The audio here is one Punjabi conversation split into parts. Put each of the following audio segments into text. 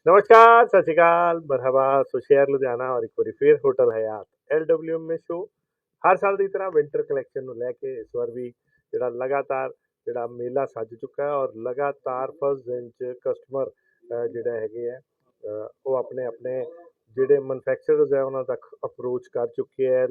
नमस्कार सत श्रीकाल मरहबा सो शहर ਲੁਧਿਆਣਾ ਔਰ ਇੱਕ ਵਾਰੀ ਫੇਰ ਹੋਟਲ ਹਯਾਤ ਐਲਡਬਲਯੂਐਮ ਮੇ ਸ਼ੋ ਹਰ ਸਾਲ ਦੀ ਤਰ੍ਹਾਂ ਵਿੰਟਰ ਕਲੈਕਸ਼ਨ ਨੂੰ ਲੈ ਕੇ ਇਸ ਵਾਰ ਵੀ ਜਿਹੜਾ ਲਗਾਤਾਰ ਜਿਹੜਾ ਮੇਲਾ ਸੱਜ ਚੁੱਕਾ ਹੈ ਔਰ ਲਗਾਤਾਰ ਫਸਟ ਦਿਨ ਚ ਕਸਟਮਰ ਜਿਹੜਾ ਹੈਗੇ ਆ ਅ, ਉਹ ਆਪਣੇ ਆਪਣੇ ਜਿਹੜੇ ਮੈਨੂਫੈਕਚਰਰਸ ਹੈ ਉਹਨਾਂ ਤੱਕ ਅਪਰੋਚ ਕਰ ਚੁੱਕੇ ਹੈ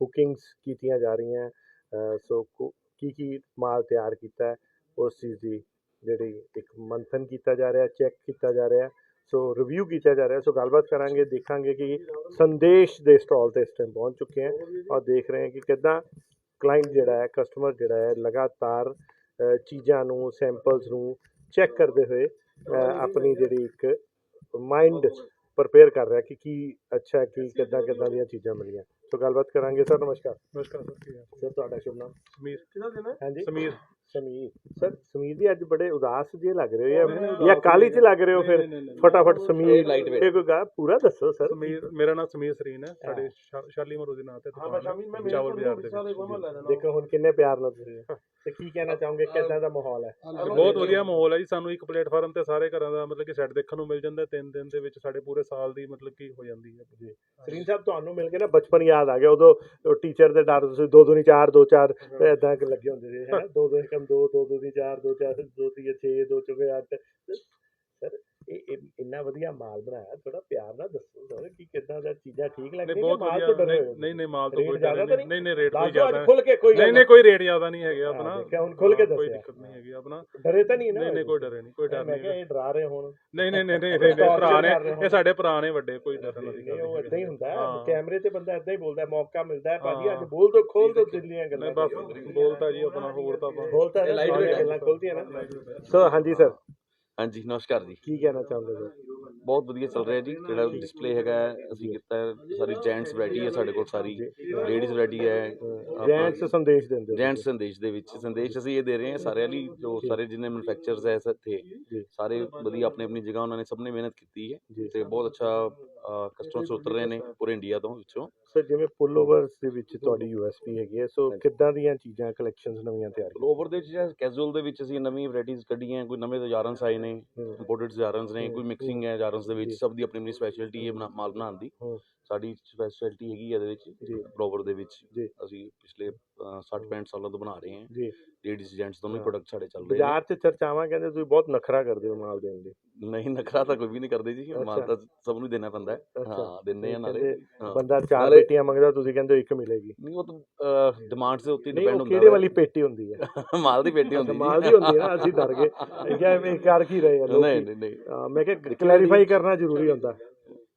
ਬੁਕਿੰਗਸ ਕੀਤੀਆਂ ਜਾ ਰਹੀਆਂ ਅ, ਸੋ ਕੋ- ਕੀ ਕੀ ਮਾਲ ਤਿਆਰ ਕੀਤਾ ਹੈ ਉਸ ਚੀਜ਼ ਦੀ ਜਿਹੜੀ ਇੱਕ ਮੰਥਨ ਕੀਤਾ ਜਾ ਰਿਹਾ ਚੈੱਕ ਕੀਤਾ ਜਾ ਰਿਹਾ ਸੋ ਰਿਵਿਊ ਕੀਤਾ ਜਾ ਰਿਹਾ ਸੋ ਗੱਲਬਾਤ ਕਰਾਂਗੇ ਦੇਖਾਂਗੇ ਕਿ ਸੰਦੇਸ਼ ਦੇ ਸਟਾਲ ਤੇ ਇਸ ਟਾਈਮ ਪਹੁੰਚ ਚੁੱਕੇ ਹਾਂ ਔਰ ਦੇਖ ਰਹੇ ਹਾਂ ਕਿ ਕਿੱਦਾਂ ਕਲਾਇੰਟ ਜਿਹੜਾ ਹੈ ਕਸਟਮਰ ਜਿਹੜਾ ਹੈ ਲਗਾਤਾਰ ਚੀਜ਼ਾਂ ਨੂੰ ਸੈਂਪਲਸ ਨੂੰ ਚੈੱਕ ਕਰਦੇ ਹੋਏ ਆਪਣੀ ਜਿਹੜੀ ਇੱਕ ਮਾਈਂਡ ਪ੍ਰਪੇਅਰ ਕਰ ਰਿਹਾ ਕਿ ਕੀ ਅੱਛਾ ਹੈ, ਕੀ ਕਿੱਦਾਂ ਕਿੱਦਾਂ ਦੀਆਂ ਚੀਜ਼ਾਂ ਮਿਲੀਆਂ। ਸੋ ਗੱਲਬਾਤ ਕਰਾਂਗੇ। ਸਰ ਨਮਸਕਾਰ। ਨਮਸਕਾਰ ਸਰ ਕੀ ਹਾਲ ਸਰ ਤੁਹਾਡਾ ਸ਼ੁਭ ਨਾਮ? ਸਮੀਰ। ਕਿਹਦਾ ਦੇਣਾ ਹਾਂਜੀ। ਸਮੀਰ। ਸਮੀਰ। ਸਰ ਸਮੀਰ ਜੀ ਅੱਜ ਬੜੇ ਉਦਾਸ ਜਿਹੇ ਲੱਗ ਰਹੇ ਹੋ ਜਾਂ ਕਾਲੀ ਚ ਲੱਗ ਰਹੇ ਹੋ ਫਿਰ? ਫਟਾਫਟ ਸਮੀਰ। ਇਹ ਕੋਈ ਗਾ ਪੂਰਾ ਦੱਸੋ ਸਰ। ਸਮੀਰ ਮੇਰਾ ਨਾਮ ਸਮੀਰ ਸਰੀਨ ਹੈ। ਸਾਡੇ ਸ਼ਾ- ਸ਼ਾਲੀ ਮਰੋ ਦੇ ਨਾਂ ਤੇ ਹੈ, ਚਾਵਲ ਬਾਜ਼ਾਰ ਦੇ ਦੇਖੋ ਹੁਣ ਕਿੰਨੇ ਪਿਆਰ ਨਾਲ ਤੁਸੀਂ। ਤੇ ਕੀ ਕਹਿਣਾ ਚਾਹੋਗੇ ਕਿੱਦਾਂ ਦਾ ਮਾਹੌਲ ਹੈ? ਬਹੁਤ ਵਧੀਆ ਮਾਹੌਲ ਹੈ ਜੀ। ਸਾਨੂੰ ਇੱਕ ਪਲੇਟਫਾਰਮ ਤੇ ਸਾਰੇ ਘਰਾਂ ਦਾ ਮਤਲਬ ਕਿ ਸੈੱਟ ਦੇਖਣ ਨੂੰ ਮਿਲ ਜਾਂਦਾ। ਤਿੰਨ ਦਿਨ ਦੇ ਵਿੱਚ ਸਾਡੇ ਪੂਰੇ ਸਾਲ ਦੀ ਮਤਲਬ ਕਿ ਹੋ ਜਾਂਦੀ ਹੈ। ਜੀ। ਸਰੀਨ ਸਾਹਿਬ ਤੁਹਾਨੂੰ ਮਿਲ ਕੇ ਨਾ ਬਚਪਨ ਯਾਦ ਆ ਗਿਆ। ਉਦੋਂ ਟੀਚਰ ਦੇ ਡਰ ਤੁਸੀਂ ਦੋ ਦੋ ਨਹੀਂ ਚਾਰ ਦੋ ਚਾਰ ਇਦਾਂ ਕਿ ਲੱਗੇ ਹੁੰਦੇ ਸੀ ਹੈ ਦੋ ਦੋ ਇੱਕਮ ਦੋ ਦੋ ਦੋ ਨਹੀਂ ਚਾਰ ਦੋ ਚਾਰ ਦੋ ਤੀਏ 6 ਦੋ ਚੁਗੇ 8 ਇੰਨਾ ਵਧੀਆ ਮਾਲ ਬਣਾਇਆ ਥੋੜਾ ਪਿਆਰ ਨਾਲ ਦੱਸੋ ਸਰ ਕਿ ਕਿੱਦਾਂ ਦਾ ਚੀਜ਼ਾਂ ਠੀਕ ਲੱਗਦੀਆਂ ਬਹੁਤ ਮਾਲ ਵਧੀਆ। ਤੋਂ ਡਰੇ ਨਹੀਂ ਨਹੀਂ ਨਹੀਂ ਮਾਲ ਤੋਂ ਕੋਈ ਜ਼ਿਆਦਾ ਨਹੀਂ। ਨਹੀਂ? ਨਹੀਂ ਰੇਟ ਕੋਈ ਜ਼ਿਆਦਾ। ਖੁੱਲ ਕੇ ਕੋਈ ਨਹੀਂ ਨਹੀਂ ਕੋਈ ਰੇਟ ਜ਼ਿਆਦਾ ਨਹੀਂ ਹੈਗਾ ਆਪਣਾ। ਦੇਖਿਆ, ਹੁਣ ਖੁੱਲ ਕੇ ਹਾਂ, ਕੋਈ ਦੱਸਿਆ। ਦਿੱਕਤ ਨਹੀਂ ਹੈਗੀ ਆਪਣਾ। ਡਰੇ ਤਾਂ ਨਹੀਂ ਨਾ ਨਹੀਂ ਨਹੀਂ ਕੋਈ ਡਰੇ ਨਹੀਂ ਕੋਈ ਡਰ ਮੈਂ ਨਹੀਂ ਕਿਹਾ ਹੈਗਾ। ਇਹ ਡਰਾ ਰਹੇ ਹੁਣ। ਨਹੀਂ ਨਹੀਂ ਨਹੀਂ ਨਹੀਂ ਭਰਾ ਨੇ। ਇਹ ਸਾਡੇ ਭਰਾ ਨੇ ਵੱਡੇ ਕੋਈ ਡਰਨ ਵਾਲੀ ਨਹੀਂ ਗੱਲ ਉਹ ਇਦਾਂ ਹੀ ਹੁੰਦਾ। ਕੈਮਰੇ ਤੇ ਬੰਦਾ ਇਦਾਂ ਹੀ ਬੋਲਦਾ ਹੈ, ਮੌਕਾ ਮਿਲਦਾ ਹੈ ਭਾਜੀ ਅੱਜ। ਬੋਲ ਦੋ ਖੋਲ ਦੋ ਦਿਲ ਦੀਆਂ ਨਹੀਂ ਗੱਲਾਂ ਬਸ ਬੋਲਤਾ ਜੀ ਆਪਣਾ ਹੋਰ ਤਾਂ ਬੋਲਤਾ ਹੈ। ਗੱਲਾਂ ਖੋਲਦੀਆਂ ਨਾ। ਸੋ ਹਾਂਜੀ ਸਰ। ਹਾਂਜੀ ਨਮਸਕਾਰ ਜੀ। ਕੀ ਕਹਿਣਾ ਚਾਹੁੰਦੇ ਸਰ ਬਹੁਤ ਵਧੀਆ ਚੱਲ ਰਿਹਾ ਜੀ। ਜਿਹੜਾ ਡਿਸਪਲੇ ਹੈਗਾ ਹੈ, ਅਸੀਂ ਕੀਤਾ ਹੈ, ਸਾਰੀ ਜੈਂਟਸ ਵੈਰਾਈਟੀ ਹੈ ਸਾਡੇ ਕੋਲ ਸਾਰੀ। ਲੇਡੀਜ਼ ਵੈਰਾਈਟੀ ਹੈ ਜੈਂਟਸ ਸੰਦੇਸ਼ ਦਿੰਦੇ ਹੋ ਜੈਂਟਸ ਸੰਦੇਸ਼ ਦੇ ਵਿੱਚ। ਸੰਦੇਸ਼ ਅਸੀਂ ਇਹ ਦੇ ਰਹੇ ਹਾਂ ਸਾਰਿਆਂ ਲਈ ਜੋ ਸਾਰੇ ਜਿੰਨੇ ਮੈਨੂਫੈਕਚਰਰਸ ਹੈ ਇੱਥੇ ਜੀ। ਸਾਰੇ ਵਧੀਆ ਆਪਣੀ ਆਪਣੀ ਜਗ੍ਹਾ ਉਹਨਾਂ ਨੇ ਸਭ ਨੇ ਮਿਹਨਤ ਕੀਤੀ ਹੈ। ਤੇ ਬਹੁਤ ਅੱਛਾ ਕਸਟਮਰਸ ਉਤਰ ਰਹੇ ਨੇ ਪੂਰੇ ਇੰਡੀਆ ਤੋਂ ਵਿੱਚੋਂ ਸਰ ਜਿਵੇਂ ਪੁੱਲ ਓਵਰਸ ਦੇ ਵਿੱਚ ਤੁਹਾਡੀ ਯੂਐਸਪੀ ਹੈਗੀ ਹੈ ਸੋ ਕਿੱਦਾਂ ਦੀਆਂ ਚੀਜ਼ਾਂ ਕਲੈਕਸ਼ਨਸ ਨਵੀਆਂ ਤਿਆਰ ਕੀਤੀਆਂ ਓਵਰ ਦੇ ਵਿੱਚ ਕੈਜੂਅਲ ਦੇ ਵਿੱਚ ਅਸੀਂ ਨਵੀਂ ਵੈਰਾਈਟੀਜ਼ ਕੱਢੀਆਂ ਕੋਈ ਨਵੇਂ ਜਾਰਨਸ ਆਏ ਨੇ। ਇੰਪੋਰਟਡ ਜਾਰਨਸ ਨੇ ਕੋਈ ਮਿਕਸਿੰਗ ਹੈ ਜਾਰਨਸ ਦੇ ਵਿੱਚ। ਸਭ ਦੀ ਆਪਣੀ ਆਪਣੀ ਸਪੈਸ਼ਲਿਟੀ ਹੈ ਬਣਾ- ਮਾਲ ਬਣਾਉਣ ਦੀ। ਸਾਡੀ ਸਪੈਸ਼ਲਿਟੀ ਹੈਗੀ ਇਹਦੇ ਵਿੱਚ। ਬਲੋਵਰ ਦੇ ਵਿੱਚ। ਅਸੀਂ ਪਿਛਲੇ 60 65 ਸਾਲਾਂ ਤੋਂ ਬਣਾ ਰਹੇ ਹਾਂ। ਜੀ। ਲੇਡੀਜ਼ ਜੈਂਟਸ ਦੋਨੋਂ ਹਾਂ। ਪ੍ਰੋਡਕਟ ਸਾਡੇ ਚੱਲ ਰਹੇ ਬਾਜ਼ਾਰ 'ਚ ਚਰਚਾਵਾਂ ਕਹਿੰਦੇ ਤੁਸੀਂ ਬਹੁਤ ਨਖਰਾ ਕਰਦੇ ਹੋ ਮਾਲ ਦੇਣ ਦੇ। ਨੇ ਨਹੀਂ ਨਖਰਾ ਤਾਂ ਕੋਈ ਵੀ ਨਹੀਂ ਕਰਦੇ ਜੀ। ਮਾਲ। ਤਾਂ ਸਭ ਨੂੰ ਦੇਣਾ ਪੈਂਦਾ ਹੈ। ਹਾਂ ਦਿੰਦੇ ਆ ਨਾਲੇ। ਹਾਂ। ਬੰਦਾ ਚਾਰ ਪੇਟੀਆਂ ਮੰਗਦਾ ਤੁਸੀਂ ਕਹਿੰਦੇ ਹੋ ਇੱਕ ਮਿਲੇਗੀ। ਨਹੀਂ ਉਹ ਤਾਂ ਡਿਮਾਂਡਸ ਦੇ ਉੱਤੇ ਡਿਪੈਂਡ ਹੁੰਦਾ ਕਿਹੜੇ ਵਾਲੀ ਪੇਟੀ ਹੁੰਦੀ ਹੈ। ਮਾਲ ਦੀ ਪੇਟੀ ਹੁੰਦੀ ਜੀ। ਮਾਲ ਦੀ ਹੁੰਦੀ ਹੈ ਨਾ ਅਸੀਂ ਡਰ ਗਏ। ਕਿਹਾ ਇਹ ਕਰ ਕੀ ਰਹੇ ਆ ਲੋਕ? ਨਹੀਂ ਨਹੀਂ ਨਹੀਂ। ਹਾਂ, ਮੈਂ ਕਿਹਾ ਕਲੈਰੀਫਾਈ ਕਰਨਾ ਜ਼ਰੂਰੀ ਹੁੰਦਾ।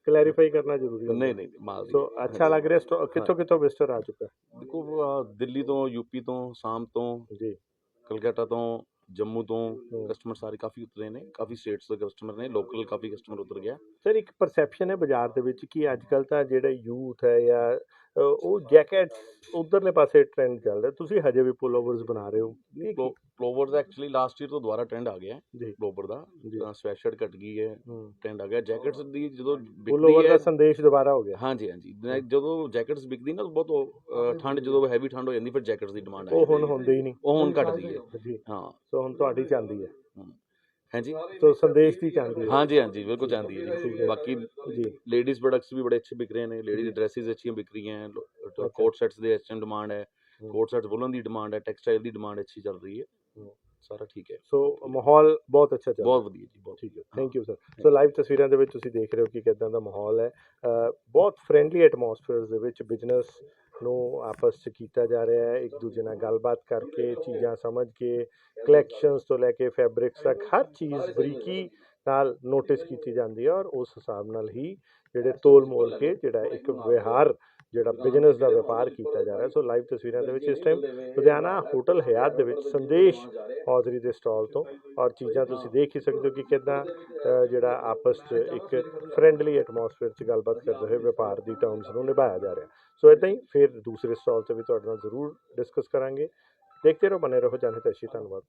ਕਲੈਰੀਫਾਈ ਕਰਨਾ ਜ਼ਰੂਰੀ ਹੁੰਦਾ। ਨਹੀਂ ਨਹੀਂ ਮਾਲ ਦੀ ਸੋ ਅੱਛਾ ਲੱਗ ਰਿਹਾ ਕਿੱਥੋਂ ਕਿੱਥੋਂ ਵਿਜ਼ਟਰ ਆ ਚੁੱਕਾ ਅਹ, ਦਿੱਲੀ ਤੋਂ ਯੂਪੀ ਤੋਂ ਸਾਮ ਤੋਂ ਜੀ ਕਲਕੱਤਾ ਤੋਂ ਜੰਮੂ ਤੋਂ। ਕਸਟਮਰ ਸਾਰੇ ਕਾਫੀ ਉਤਰੇ ਨੇ ਕਾਫੀ ਸਟੇਟਸ ਦੇ ਕਸਟਮਰ ਨੇ ਲੋਕਲ ਕਾਫੀ ਕਸਟਮਰ ਉਤਰ ਗਿਆ ਸਰ ਇੱਕ ਪਰਸੈਪਸ਼ਨ ਹੈ ਬਾਜ਼ਾਰ ਦੇ ਵਿੱਚ ਕਿ ਅੱਜ ਕੱਲ ਤਾਂ ਜਿਹੜਾ ਯੂਥ ਹੈ ਜਾਂ ਉਹ ਜੈਕਟਸ ਉਧਰਲੇ ਪਾਸੇ ਟ੍ਰੈਂਡ ਚੱਲ ਰਿਹਾ। ਤੁਸੀਂ ਹਜੇ ਵੀ ਪੁੱਲ ਓਵਰਸ ਬਣਾ ਰਹੇ ਹੋ। ਕੀ- ਪਲੋਵਰਸ ਐਕਚੁਅਲੀ ਲਾਸਟ ਈਅਰ ਤੋਂ ਦੁਬਾਰਾ ਟ੍ਰੈਂਡ ਆ ਗਿਆ ਹੈ ਜੀ। ਪਲੋਵਰ ਦਾ। ਜੀ। ਸਵੈਟਸ਼ਰਟ ਘਟ ਗਈ ਹੈ ਟ੍ਰੈਂਡ ਆ ਗਿਆ। ਜੈਕਟਸ ਦੀ ਜਦੋਂ ਵਿਕਦੀ ਹੈ ਦਾ ਸੰਦੇਸ਼ ਦੁਬਾਰਾ ਹੋ ਗਿਆ। ਹਾਂਜੀ ਹਾਂਜੀ। ਜਦੋਂ ਜੈਕਟਸ ਵਿਕਦੀ ਨਾ ਬਹੁਤ ਠੰਡ ਜਦੋਂ ਹੈਵੀ ਠੰਡ ਹੋ ਜਾਂਦੀ ਫਿਰ ਜੈਕਟਸ ਦੀ ਡਿਮਾਂਡ ਆ ਉਹ ਹੁਣ ਜਾਂਦੀ। ਹੁੰਦੇ ਹੀ ਨਹੀਂ। ਉਹ ਹੁਣ ਘਟਦੀ ਹੈ। ਹਾਂ। ਸੋ ਹੁਣ ਤੁਹਾਡੀ ਚਾਹੁੰਦੀ ਹੈ। ਹਾਂਜੀ। ਸੋ ਸੰਦੇਸ਼ ਦੀ ਚਾਹੁੰਦੀ ਹੈ ਹਾਂਜੀ ਹਾਂਜੀ ਬਿਲਕੁਲ ਚਾਹੁੰਦੀ ਹੈ ਜੀ। ਬਾਕੀ ਜੀ। ਲੇਡੀਜ਼ ਪ੍ਰੋਡਕਟਸ ਵੀ ਬੜੇ ਅੱਛੇ ਵਿਕ ਰਹੇ ਨੇ ਲੇਡੀਜ਼ ਡਰੈਸਿਸ ਅੱਛੀਆਂ ਵਿਕ ਰਹੀਆਂ ਹੈ ਕੋਟ ਸੈਟਸ ਦੇ ਅੱਛੀ ਡਿਮਾਂਡ ਹੈ। ਕੋਟ ਸੈਟਸ ਵੁਲਨ ਦੀ ਡਿਮਾਂਡ ਹੈ ਟੈਕਸਟਾਈਲ ਦੀ ਡਿਮਾਂਡ ਅੱਛੀ ਚੱਲ ਰਹੀ ਹੈ ਹੂੰ। ਸਾਰਾ ਠੀਕ ਹੈ। ਸੋ ਮਾਹੌਲ ਬਹੁਤ ਅੱਛਾ ਚੱਲ ਬਹੁਤ ਵਧੀਆ ਜੀ ਬਹੁਤ ਠੀਕ ਹੈ। Thank you sir so live ਤਸਵੀਰਾਂ ਦੇ ਵਿੱਚ ਤੁਸੀਂ ਦੇਖ ਰਹੇ ਹੋ ਕਿ ਕਿਦਾਂ ਦਾ ਮਾਹੌਲ ਹੈ। ਬਹੁਤ ਫ੍ਰੈਂਡਲੀ ਐਟਮੋਸਫੇਅਰ ਦੇ ਵਿੱਚ ਬਿਜ਼ਨਸ ਨੂੰ ਆਪਸ 'ਚ ਕੀਤਾ ਜਾ ਰਿਹਾ ਹੈ। ਇੱਕ ਦੂਜੇ ਨਾਲ ਗੱਲਬਾਤ ਕਰਕੇ ਚੀਜ਼ਾਂ ਸਮਝ ਕੇ ਕਲੈਕਸ਼ਨਸ ਤੋਂ ਲੈ ਕੇ ਫੈਬਰਿਕਸ ਤੱਕ ਹਰ ਚੀਜ਼ ਬਰੀਕੀ ਨਾਲ ਨੋਟਿਸ ਕੀਤੀ ਜਾਂਦੀ ਹੈ ਔਰ ਉਸ ਹਿਸਾਬ ਨਾਲ ਹੀ ਜਿਹੜੇ ਤੋਲ ਮੋਲ ਕੇ ਜਿਹੜਾ ਇੱਕ ਵਿਹਾਰ ਜਿਹੜਾ ਬਿਜ਼ਨਸ ਦਾ ਵਪਾਰ ਕੀਤਾ ਜਾ ਰਿਹਾ ਸੋ ਲਾਈਵ ਤਸਵੀਰਾਂ ਦੇ ਵਿੱਚ ਇਸ ਟਾਈਮ ਲੁਧਿਆਣਾ ਹੋਟਲ ਹਯਾਤ ਦੇ ਵਿੱਚ ਸੰਦੇਸ਼ ਹੌਜ਼ਰੀ ਦੇ ਸਟਾਲ ਤੋਂ ਔਰ ਚੀਜ਼ਾਂ ਤੁਸੀਂ ਦੇਖ ਹੀ ਸਕਦੇ ਹੋ ਕਿ ਕਿੱਦਾਂ ਜਿਹੜਾ ਆਪਸ 'ਚ ਇੱਕ ਫ੍ਰੈਂਡਲੀ ਐਟਮੋਸਫੇਅਰ 'ਚ ਗੱਲਬਾਤ ਕਰਦੇ ਹੋਏ ਵਪਾਰ ਦੀ ਟਰਮਸ ਨੂੰ ਨਿਭਾਇਆ ਜਾ ਰਿਹਾ। ਸੋ ਇਦਾਂ ਹੀ ਫਿਰ ਦੂਸਰੇ ਸਟਾਲ ਤੇ ਵੀ ਤੁਹਾਡੇ ਨਾਲ ਜ਼ਰੂਰ ਡਿਸਕਸ ਕਰਾਂਗੇ। ਦੇਖਦੇ ਰਹੋ ਬਨੇ ਰਹੋ ਜਾਣੇ ਤਸ਼ੀ ਧੰਨਵਾਦ।